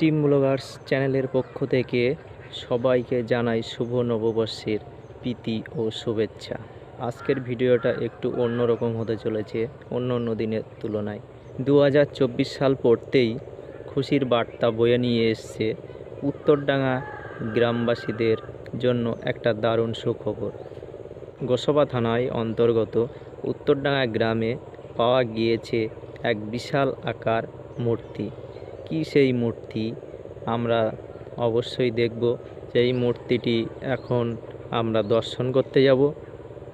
Team Bloggers চ্যানেলের পক্ষ থেকে সবাইকে জানাই শুভ নববর্ষের প্রীতি ও শুভেচ্ছা। আজকের ভিডিওটা একটু অন্যরকম হতে চলেছে, অন্য অন্য দিনের তুলনায়। দু হাজার চব্বিশ সাল পড়তেই খুশির বার্তা বয়ে নিয়ে এসছে উত্তরডাঙ্গা গ্রামবাসীদের জন্য একটা দারুণ সুখবর। গোসবা থানায় অন্তর্গত উত্তরডাঙ্গা গ্রামে পাওয়া গিয়েছে এক বিশাল আকার মূর্তি। কি সেই মূর্তি আমরা অবশ্যই দেখব সেই মূর্তিটি এখন আমরা দর্শন করতে যাব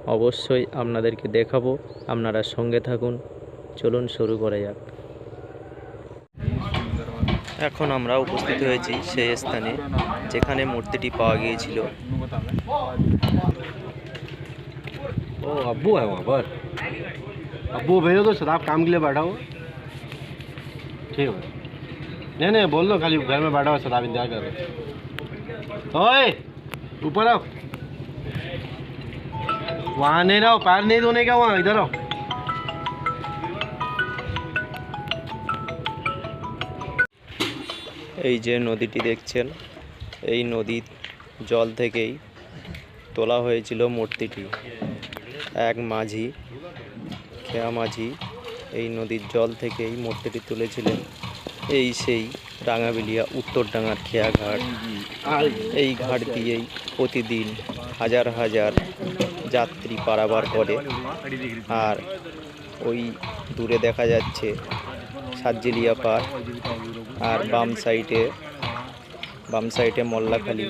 অবশ্যই আপনাদেরকে দেখাবো আপনারা সঙ্গে থাকুন চলুন শুরু করা যাক এখন আমরা উপস্থিত হয়েছি সেই স্থানে যেখানে মূর্তিটি পাওয়া গিয়েছিল ओ अब्बू है वहाँ पर अब्बू भेजो तो शराब काम के लिए बैठा हुआ ठीक है नहीं नहीं बोल दो खाली घर में बैठा हुआ शराब इंतजार कर रहे ओए ऊपर आओ वहाँ नहीं रहो पैर नहीं धोने का वहाँ इधर आओ এই যে নদীটি দেখছেন এই নদীর জল থেকেই তোলা হয়েছিল মূর্তিটি এক মাঝি খেয়া মাঝি এই নদীর জল থেকেই মূর্তিটি তুলেছিলেন এই সেই ডাঙ্গাবিলিয়া উত্তরডাঙ্গার খেয়া ঘাট এই ঘাট দিয়েই প্রতিদিন হাজার হাজার যাত্রী পারাবার করে। আর ওই দূরে দেখা যাচ্ছে সাজ্জিলিয়া পার্ক আর বাম সাইডে বাম সাইডে মোল্লাখালী।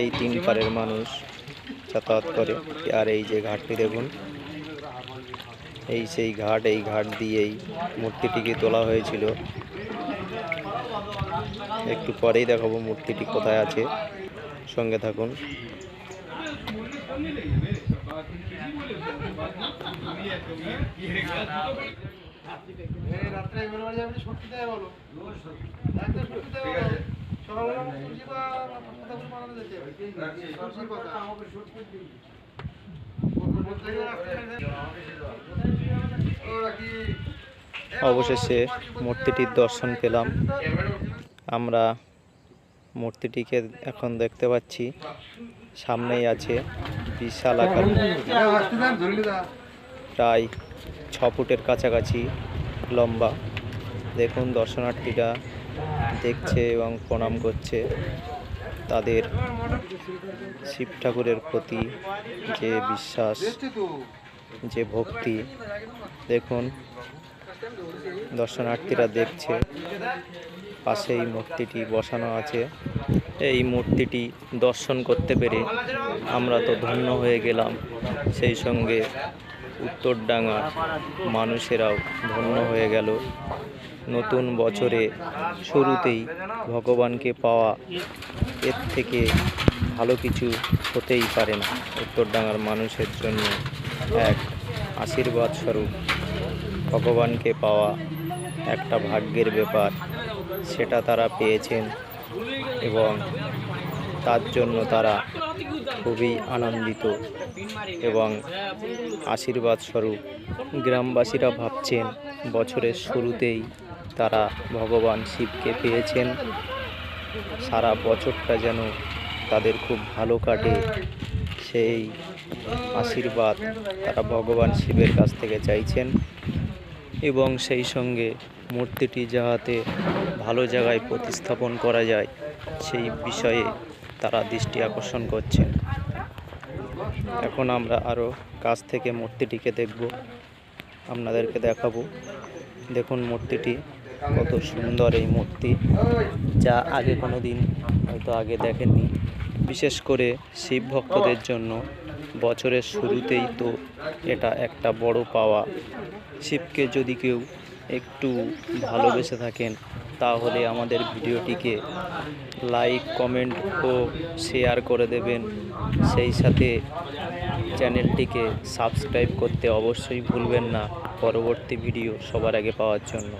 এই তিন পারের মানুষ যাতায়াত করে। আর এই যে ঘাটটি দেখুন, এই সেই ঘাট, এই ঘাট দিয়েই মূর্তিটিকে তোলা হয়েছিল। একটু পরেই দেখাবো মূর্তিটি কোথায় আছে। সঙ্গে থাকুন। অবশেষে মূর্তিটির দর্শন পেলাম। আমরা মূর্তিটিকে এখন দেখতে পাচ্ছি। সামনেই আছে বিশাল আকার। প্রায় ছ ফুটের কাছাকাছি লম্বা। দেখুন দর্শনার্থীরা দেখছে এবং প্রণাম করছে। তাদের শিব ঠাকুরের প্রতি যে বিশ্বাস, যে ভক্তি, দেখুন দর্শনার্থীরা দেখছে। পাশেই মূর্তিটি বসানো আছে। এই মূর্তিটি দর্শন করতে পেরে আমরা তো ধন্য হয়ে গেলাম। সেই সঙ্গে উত্তরডাঙ্গার মানুষেরাও ধন্য হয়ে গেল। নতুন বছরে শুরুতেই ভগবানকে পাওয়া এর থেকে ভালো কিছু হতেই পারে না। উত্তরডাঙ্গার মানুষের জন্য এক আশীর্বাদ স্বরূপ ভগবানকে পাওয়া একটা ভাগ্যের ব্যাপার। সেটা তারা পেয়েছেন এবং তার জন্য তারা খুবই আনন্দিত এবং আশীর্বাদ স্বরূপ গ্রামবাসীরা ভাবছেন বছরের শুরুতেই তারা ভগবান শিবকে পেয়েছেন। সারা বছরটা যেন তাদের খুব ভালো কাটে। সেই আশীর্বাদ তারা ভগবান শিবের কাছ থেকে চাইছেন এবং সেই সঙ্গে মূর্তিটি যাহাতে ভালো জায়গায় প্রতিস্থাপন করা যায়, সেই বিষয়ে তারা দৃষ্টি আকর্ষণ করছেন। এখন আমরা আরও কাছ থেকে মূর্তিটিকে দেখব, আপনাদেরকে দেখাবো। দেখুন মূর্তিটি কত সুন্দর এই মূর্তি, যা আগে কোনো দিন হয়তো আগে দেখেননি। বিশেষ করে শিব ভক্তদের জন্য বছরের শুরুতেই তো এটা একটা বড় পাওয়া। শিবকে যদি কেউ একটু ভালোবেসে থাকেন তাহলে আমাদের ভিডিওটিকে লাইক, কমেন্ট ও শেয়ার করে দেবেন সেই সাথে চ্যানেলটিকে সাবস্ক্রাইব করতে অবশ্যই ভুলবেন না পরবর্তী ভিডিও সবার আগে পাওয়ার জন্য